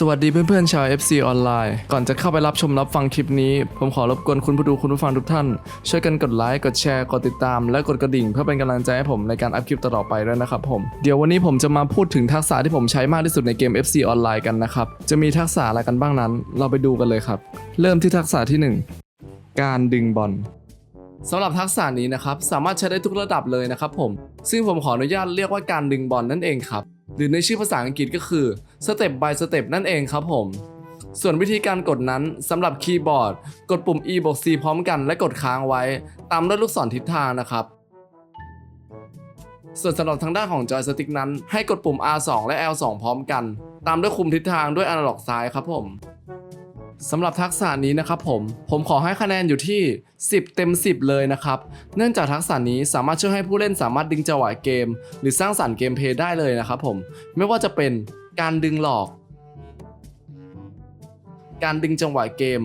สวัสดีเพื่อนๆชาว FC ออนไลน์ ก่อนจะเข้าไปรับชมรับฟังคลิปนี้ ผมขอรบกวนคุณผู้ดูคุณผู้ฟังทุกท่าน ช่วยกันกดไลค์ กดแชร์ กดติดตาม และกดกระดิ่ง เพื่อเป็นกำลังใจให้ผมในการอัพคลิปต่อไปด้วยนะครับผม เดี๋ยววันนี้ผมจะมาพูดถึงทักษะที่ผมใช้มากที่สุดในเกม FC ออนไลน์กันนะครับ จะมีทักษะอะไรกันบ้างนั้น เราไปดูกันเลยครับ เริ่มที่ทักษะที่หนึ่งการดึงบอลสำหรับทักษะนี้นะครับสามารถใช้ได้ทุกระดับเลยนะครับผม ซึ่งผมขออนุญาตเรียกว่าการดึงบอลนั่นเองครับ หรือในชื่อภาษาอังกฤษก็คือ step by step นั่นเองครับผม ส่วนวิธีการกดนั้นสำหรับคีย์บอร์ด กดปุ่ม e บวก c พร้อมกันและกดค้างไว้ ตามด้วยลูกศรทิศทางนะครับ ส่วนสำหรับทางด้านของจอยสติ๊กนั้น ให้กดปุ่ม R2 และ L2 พร้อมกัน ตามด้วยคุมทิศทางด้วยอนาล็อกซ้ายครับผม สำหรับทักษะนี้นะครับผม ผมขอให้คะแนนอยู่ที่ 10 เต็ม 10 เลยนะครับ เนื่องจากทักษะนี้สามารถช่วยให้ผู้เล่นสามารถดึงจังหวะเกม หรือสร้างสรรค์เกมเพลย์ได้เลยนะครับผม ไม่ว่าจะเป็นการดึงหลอก การดึงจังหวะเกม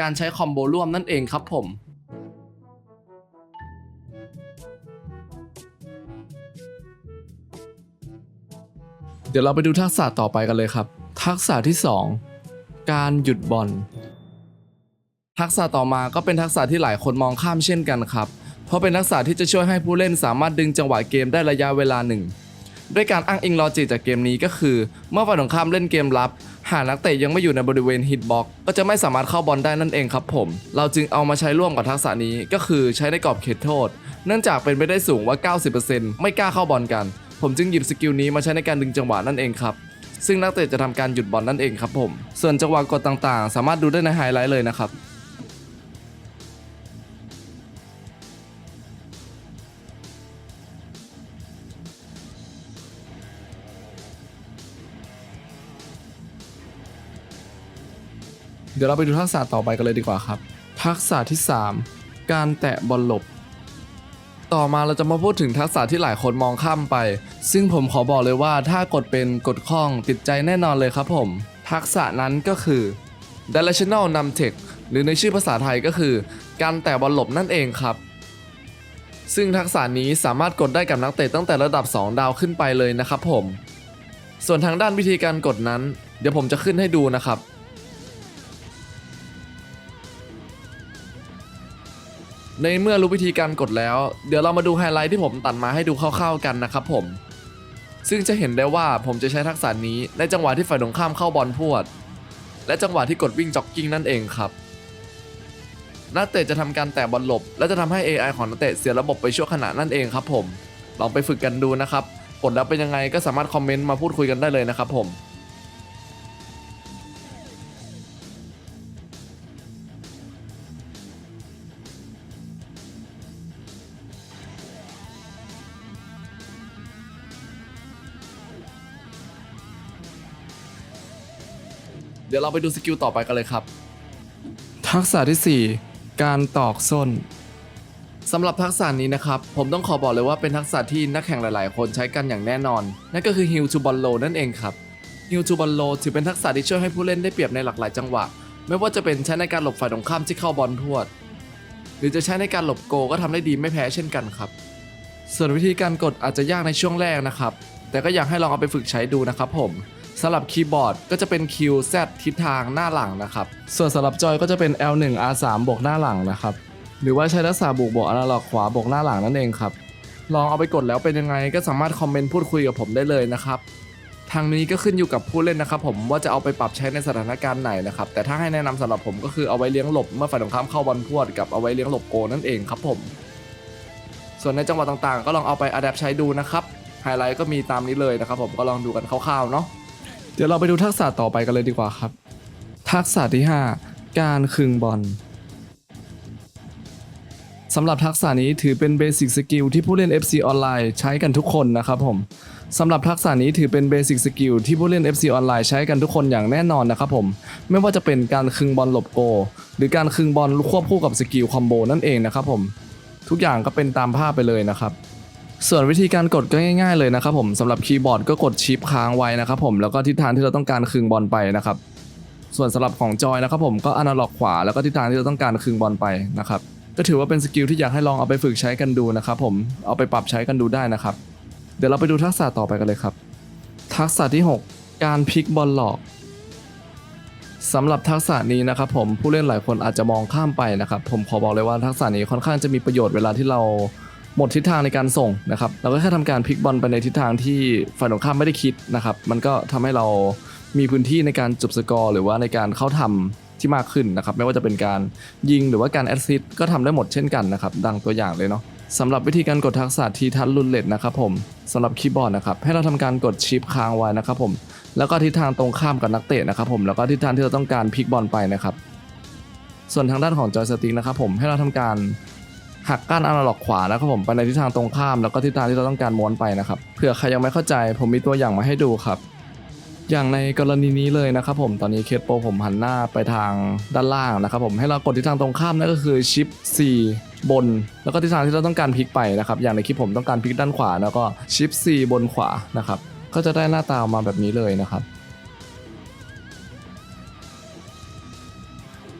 การใช้คอมโบร่วมนั่นเองครับผม เดี๋ยวเราไปดูทักษะต่อไปกันเลยครับ ทักษะที่ 2 การหยุดบอล ทักษะต่อมาก็เป็นทักษะที่หลายคนมองข้ามเช่นกันครับ เพราะเป็นทักษะที่จะช่วยให้ผู้เล่นสามารถดึงจังหวะเกมได้ระยะเวลาหนึ่งด้วยการอ้างอิงลอจิกจากเกมนี้ก็คือ เมื่อฝ่ายตรงข้ามเล่นเกมรับ หากนักเตะยังไม่อยู่ในบริเวณฮิตบ็อกก็จะไม่สามารถเข้าบอลได้นั่นเองครับผม เราจึงเอามาใช้ร่วมกับทักษะนี้ก็คือใช้ในกรอบเขตโทษ เนื่องจากเป็นไปได้สูงว่า 90%ไม่กล้าเข้าบอลกัน ผมจึงหยิบสกิลนี้มาใช้ในการดึงจังหวะนั่นเองครับ ซึ่งนักเตะจะทำการหยุดบอลนั่นเองครับผม ส่วนจังหวะกดต่างๆ สามารถดูได้ในไฮไลท์เลยนะครับเดี๋ยวเราไปดูทักษะต่อไปกันเลยดีกว่าครับ ทักษะที่ 3 การแตะบอลหลบ ต่อมาเราจะมาพูดถึงทักษะที่หลายคนมองข้ามไป ซึ่งผมขอบอกเลยว่าถ้ากดเป็นกดคล้องติดใจแน่นอนเลยครับผม ทักษะนั้นก็คือ directional numtech หรือในชื่อภาษาไทยก็คือ การแตะบอลหลบนั่นเองครับ ซึ่งทักษะนี้สามารถกดได้กับนักเตะตั้งแต่ระดับ 2 ดาวขึ้นไปเลยนะครับผม ส่วนทางด้านวิธีการกดนั้น เดี๋ยวผมจะขึ้นให้ดูนะครับ ในเมื่อรู้วิธีการกดแล้ว เดี๋ยวเรามาดูไฮไลท์ที่ผมตัดมาให้ดูคร่าวๆกันนะครับผม ซึ่งจะเห็นได้ว่าผมจะใช้ทักษะนี้ในจังหวะที่ฝ่ายตรงข้ามเข้าบอลพวด และจังหวะที่กดวิ่งจ็อกกิ้งนั่นเองครับ นักเตะจะทำการแตะบอลหลบ และจะทำให้ AI ของนักเตะเสียระบบไปชั่วขณะนั่นเองครับผม ลองไปฝึกกันดูนะครับ กดแล้วเป็นยังไงก็สามารถคอมเมนต์มาพูดคุยกันได้เลยนะครับผม เดี๋ยวเราไปดูสกิลต่อไปกันเลยครับ ทักษะที่ 4 การตอกส้นสำหรับทักษะนี้นะครับ ผมต้องขอบอกเลยว่าเป็นทักษะที่นักแข่งหลาย ๆ คนใช้กันอย่างแน่นอน นั่นก็คือ Heal to Ball Low นั่นเองครับ Heal to Ball Low ถือเป็นทักษะที่ช่วยให้ผู้เล่นได้เปรียบในหลากหลายจังหวะ ไม่ว่าจะเป็นใช้ในการหลบฝ่ายตรงข้ามที่เข้าบอลพวด หรือจะใช้ในการหลบโกก็ทำได้ดีไม่แพ้เช่นกันครับ ส่วนวิธีการกดอาจจะยากในช่วงแรกนะครับ แต่ก็อยากให้ลองเอาไปฝึกใช้ดูนะครับผม สำหรับคีย์บอร์ดก็จะเป็น Q Z ทิศทางหน้าหลังนะครับ ส่วนสำหรับจอยก็จะเป็น L1 R3 บวกหน้าหลังนะครับ หรือว่าใช้ทักษะบวกบวกอนาล็อกขวาบวกหน้าหลังนั่นเองครับ ลองเอาไปกดแล้วเป็นยังไงก็สามารถคอมเมนต์พูดคุยกับผมได้เลยนะครับ ทางนี้ก็ขึ้นอยู่กับผู้เล่นนะครับผมว่าจะเอาไปปรับใช้ในสถานการณ์ไหนนะครับ แต่ถ้าให้แนะนำสำหรับผมก็คือเอาไว้เลี้ยงหลบเมื่อฝ่ายตรงข้ามเข้าบอลพวดกับเอาไว้เลี้ยงหลบโกนั่นเองครับผม ส่วนในจังหวะต่างๆ ก็ลองเอาไปอัดแอปใช้ดูนะครับไฮไลท์ก็มีตามนี้เลยนะครับผมก็ลองดูกันคร่าวๆเนาะ เดี๋ยวเราไปดูทักษะต่อไปกันเลยดีกว่าครับ ทักษะที่ 5 การคึงบอลสำหรับทักษะนี้ถือเป็นเบสิกสกิลที่ผู้เล่น FC ออนไลน์ใช้กันทุกคนนะครับผมสำหรับทักษะนี้ถือเป็นเบสิกสกิลที่ผู้เล่น FC ออนไลน์ใช้กันทุกคนอย่างแน่นอนนะครับผม ไม่ว่าจะเป็นการคึงบอลหลบโก หรือการคึงบอลควบคู่กับสกิลคอมโบนั่นเองนะครับผม ทุกอย่างก็เป็นตามภาพไปเลยนะครับ ส่วนวิธีการกดก็ง่ายๆเลยนะครับผมสำหรับคีย์บอร์ดก็กดชิปค้างไว้นะครับผมแล้วก็ทิศทางที่เราต้องการคืนบอลไปนะครับส่วนสำหรับของจอยนะครับผมก็อนาล็อกขวาแล้วก็ทิศทางที่เราต้องการคืนบอลไปนะครับก็ถือว่าเป็นสกิลที่อยากให้ลองเอาไปฝึกใช้กันดูนะครับผมเอาไปปรับใช้กันดูได้นะครับ เดี๋ยวเราไปดูทักษะต่อไปกันเลยครับ ทักษะที่ 6 การพลิกบอลหลอกสำหรับทักษะนี้นะครับผมผู้เล่นหลายคนอาจจะมองข้ามไปนะครับ ผมขอบอกเลยว่าทักษะนี้ค่อนข้างจะมีประโยชน์เวลาที่เรา หมดทิศทางในการส่งนะครับเราก็แค่ทำการพลิกบอลไปในทิศทางที่ฝ่ายตรงข้ามไม่ได้คิดนะครับ มันก็ทำให้เรามีพื้นที่ในการจบสกอร์หรือว่าในการเข้าทำที่มากขึ้นนะครับ ไม่ว่าจะเป็นการยิงหรือว่าการแอสซิสต์ก็ทำได้หมดเช่นกันนะครับ ดังตัวอย่างเลยเนาะสำหรับวิธีการกดทักษะทีทัชรุนเลตนะครับผมสำหรับคีย์บอร์ดนะครับให้เราทำการกดชิปค้างไว้นะครับผมแล้วก็ทิศทางตรงข้ามกับนักเตะนะครับผมแล้วก็ทิศทางที่เราต้องการพลิกบอลไปนะครับส่วนทางด้านของจอยสติ๊กนะครับผมให้เราทำการ หักก้านอนาล็อกขวานะครับผมไปในทิศทางตรงข้ามแล้วก็ทิศทางที่เราต้องการม้วนไปนะครับเผื่อใครยังไม่เข้าใจผมมีตัวอย่างมาให้ดูครับ อย่างในกรณีนี้เลยนะครับผมตอนนี้เคสโปรผมหันหน้าไปทางด้านล่างนะครับผมให้เรากดทิศทางตรงข้ามนั่นก็คือชิป C บน แล้วก็ทิศทางที่เราต้องการพลิกไปนะครับอย่างในคลิปผมต้องการพลิกด้านขวาแล้วก็ชิป C บนขวานะครับก็จะได้หน้าตาออกมาแบบนี้เลยนะครับ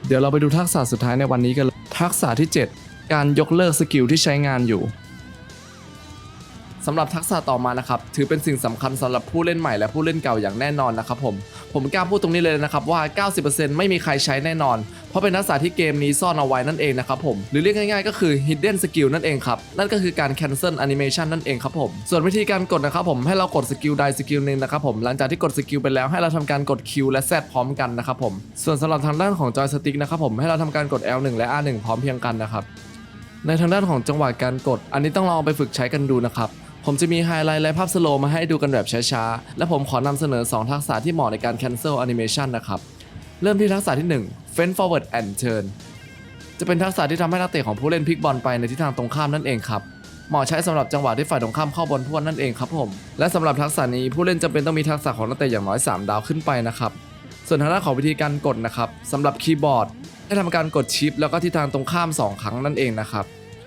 เดี๋ยวเราไปดูทักษะสุดท้ายในวันนี้กันเลยทักษะที่ 7 การยกเลิกสกิลที่ใช้งานอยู่สำหรับทักษะต่อมานะครับถือเป็นสิ่งสำคัญสำหรับผู้เล่นใหม่และผู้เล่นเก่าอย่างแน่นอนนะครับผมผมกล้าพูดตรงนี้เลยนะครับว่า 90%ไม่มีใครใช้แน่นอน เพราะเป็นทักษะที่เกมนี้ซ่อนเอาไว้นั่นเองนะครับผมหรือเรียกง่ายๆก็คือ hidden skill นั่นเองครับนั่นก็คือการ cancel animation นั่นเองครับผมส่วนวิธีการกดนะครับผมให้เรากดสกิลใดสกิลหนึ่งนะครับผมหลังจากที่กดสกิลไปแล้วให้เราทำการกด Q และ Z พร้อมกันนะครับผมส่วนสำหรับทางด้านของจอยสติ๊กนะครับผมให้เราทำการกด L1 และ R1 พร้อมเพียงกันนะครับ ในทางด้านของจังหวะการกด อันนี้ต้องลองไปฝึกใช้กันดูนะครับ ผมจะมีไฮไลท์และภาพสโลว์มาให้ดูกันแบบช้าๆ และผมขอนำเสนอ 2 ทักษะที่เหมาะในการ cancel animation นะครับ เริ่มที่ทักษะที่ 1 fend forward and turn จะเป็นทักษะที่ทำให้นักเตะของผู้เล่นพลิกบอลไปในทิศทางตรงข้ามนั่นเองครับเหมาะใช้สำหรับจังหวะที่ฝ่ายตรงข้ามเข้าบอลพวดนั่นเองครับผม และสำหรับทักษะนี้ผู้เล่นจำเป็นต้องมีทักษะของนักเตะอย่างน้อย 3 ดาวขึ้นไปนะครับ ส่วนทางด้านของวิธีการกดนะครับสำหรับคีย์บอร์ด ให้ทำการกดชิปแล้วก็ทิศทางตรงข้าม 2 ครั้งนั่นเองนะครับ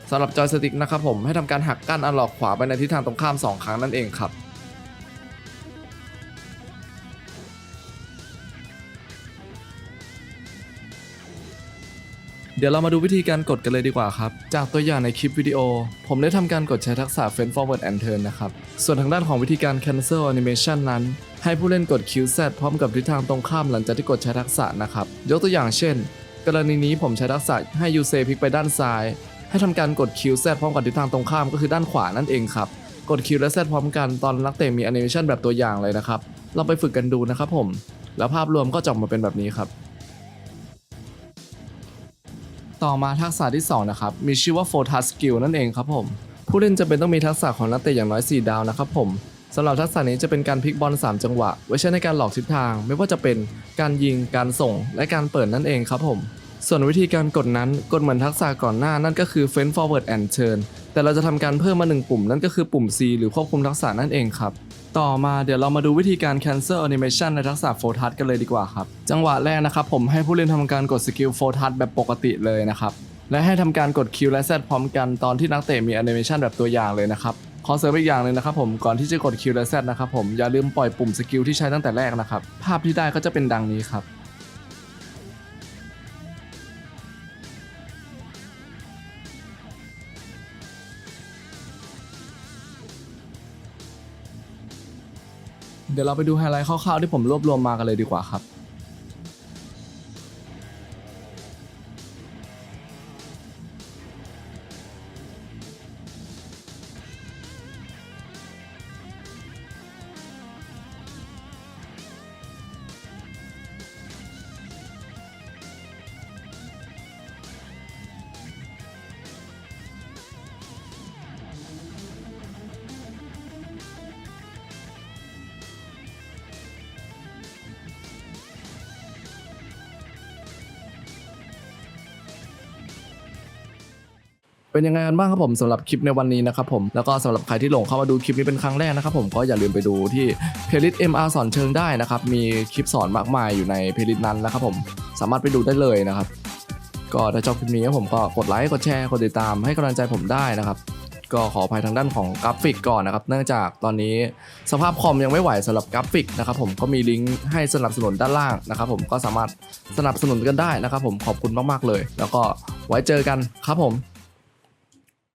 สำหรับจอยสติ๊กนะครับผมให้ทำการหักกั้นอันล็อกขวาไปในทิศทางตรงข้าม 2 ครั้งนั่นเองครับเดี๋ยวเรามาดูวิธีการกดกันเลยดีกว่าครับ จากตัวอย่างในคลิปวิดีโอ ผมได้ทำการกดใช้ทักษะ Fend Forward and Turn นะครับ ส่วนทางด้านของวิธีการ Cancel Animation นั้น ให้ผู้เล่นกด QZ พร้อมกับทิศทางตรงข้ามหลังจากที่กดใช้ทักษะนะครับ ยกตัวอย่างเช่น กรณีนี้ผมใช้ทักษะให้ u s a พลิกไปด้านซ้าย ให้ทำการกด QZ พร้อมกับทิศทางตรงข้ามก็คือด้านขวานั่นเองครับ กด Q และ Z พร้อมกันตอนนักเตะมีแอนิเมชันแบบตัวอย่างเลยนะครับ เราไปฝึกกันดูนะครับผม แล้วภาพรวมก็จะออกมาเป็นแบบนี้ครับ ต่อมาทักษะที่ 2 นะครับ มีชื่อว่า f o r t a s Skill นั่นเองครับผม ผู้เล่นจะเป็นต้องมีทักษะของนักเตะอย่างน้อย 4 ดาวนะครับผม สำหรับทักษะนี้จะเป็นการพลิกบอล 3 จังหวะ ไว้ใช้ในการหลอกทิศทาง ไม่ว่าจะเป็นการยิง การส่ง และการเปิดนั่นเองครับผม ส่วนวิธีการกดนั้นกดเหมือนทักษะก่อนหน้านั่นก็คือ fend forward and turn แต่เราจะทำการเพิ่มมา 1 ปุ่มนั่นก็คือปุ่ม C หรือควบคุมทักษะนั่นเองครับต่อมาเดี๋ยวเรามาดูวิธีการ cancel animation ในทักษะ f o r t o u c กันเลยดีกว่าครับ จังหวะแรกนะครับผมให้ผู้เล่นทำการกดสกิล f o r t o u c แบบปกติเลยนะครับ และให้ทำการกด Q และ Z พร้อมกันตอนที่นักเตะมี animation แบบตัวอย่างเลยนะครับ ขอเสริมอีกอย่างหนึ่งนะครับผมก่อนที่จะกด Q และ Z นะครับผมอย่าลืมปล่อยปุ่มสกิลที่ใช้ตั้งแต่แรกนะครับ ภาพที่ได้ก็จะเป็นดังนี้ครับเดี๋ยวเราไปดูไฮไลท์คร่าวๆที่ผมรวบรวมมากันเลยดีกว่าครับ เป็นยังไงกันบ้างครับผมสำหรับคลิปในวันนี้นะครับผมแล้วก็สำหรับใครที่หลงเข้ามาดูคลิปนี้เป็นครั้งแรกนะครับผมก็อย่าลืมไปดูที่เพลย์ลิสต์ MR สอนเชิงได้นะครับมีคลิปสอนมากมายอยู่ในเพลย์ลิสต์นั้นนะครับผมสามารถไปดูได้เลยนะครับก็ถ้าชอบคลิปนี้ผมก็กดไลค์กดแชร์กดติดตามให้กำลังใจผมได้นะครับก็ขออภัยทางด้านของกราฟิกก่อนนะครับ เนื่องจากตอนนี้สภาพคอมยังไม่ไหวสำหรับกราฟิกนะครับผมก็มีลิงก์ให้สนับสนุนด้านล่างนะครับผมก็สามารถสนับสนุนกันได้นะครับผมขอบคุณมากๆเลย แล้วก็ไว้เจอกันครับผม